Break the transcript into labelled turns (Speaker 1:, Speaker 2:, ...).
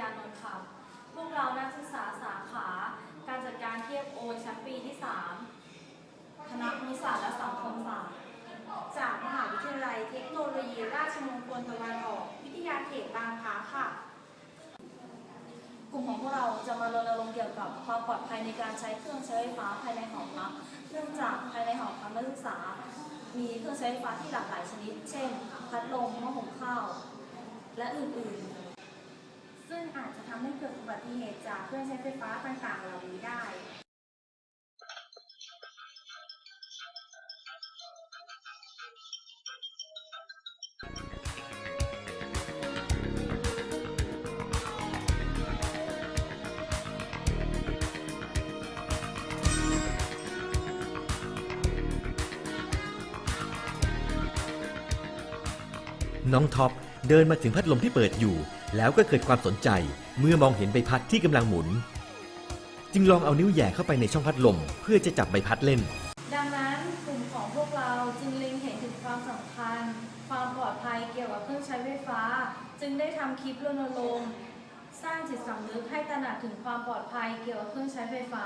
Speaker 1: ยานนท์ค่ะ พวกเรานักศึกษาสาขา การจัดการเทียบโอนชั้นปีที่ 3 คณะครุศาสตร์และสังคมศาสตร์
Speaker 2: จากมหาวิทยาลัยเทคโนโลยีราชมงคลตะวันออก วิทยาเขตบางพลัดค่ะ
Speaker 1: กลุ่มของพวกเราจะมารณรงค์เกี่ยวกับความปลอดภัยในการใช้เครื่องใช้ไฟฟ้าภายในหอพัก เนื่องจากภายในหอพักนักศึกษา มีเครื่องใช้ไฟฟ้าที่หลากหลายชนิด เช่น พัดลมหม้อหุงข้าว และอื่นๆ
Speaker 2: ซึ่งอาจจะทำให้เกิดอุบัติเหตุจากเครื่องใช้ไฟฟ้าต่างๆ เหล่านี้ได้
Speaker 3: น้องท็อป เดินมาถึงพัดลมที่เปิดอยู่ แล้วก็เกิดความสนใจเมื่อมองเห็นใบพัดที่กำลังหมุน จึงลองเอานิ้วแย่เข้าไปในช่องพัดลม เพื่อจะจับใบพัดเล่น
Speaker 1: ดังนั้นกลุ่มของพวกเราจึงเล็งเห็นถึงความสำคัญ ความปลอดภัยเกี่ยวกับเครื่องใช้ไฟฟ้า จึงได้ทำคลิปรณรงค์สร้างจิตสำนึกให้ตระหนักถึงความปลอดภัยเกี่ยวกับเครื่องใช้ไฟฟ้า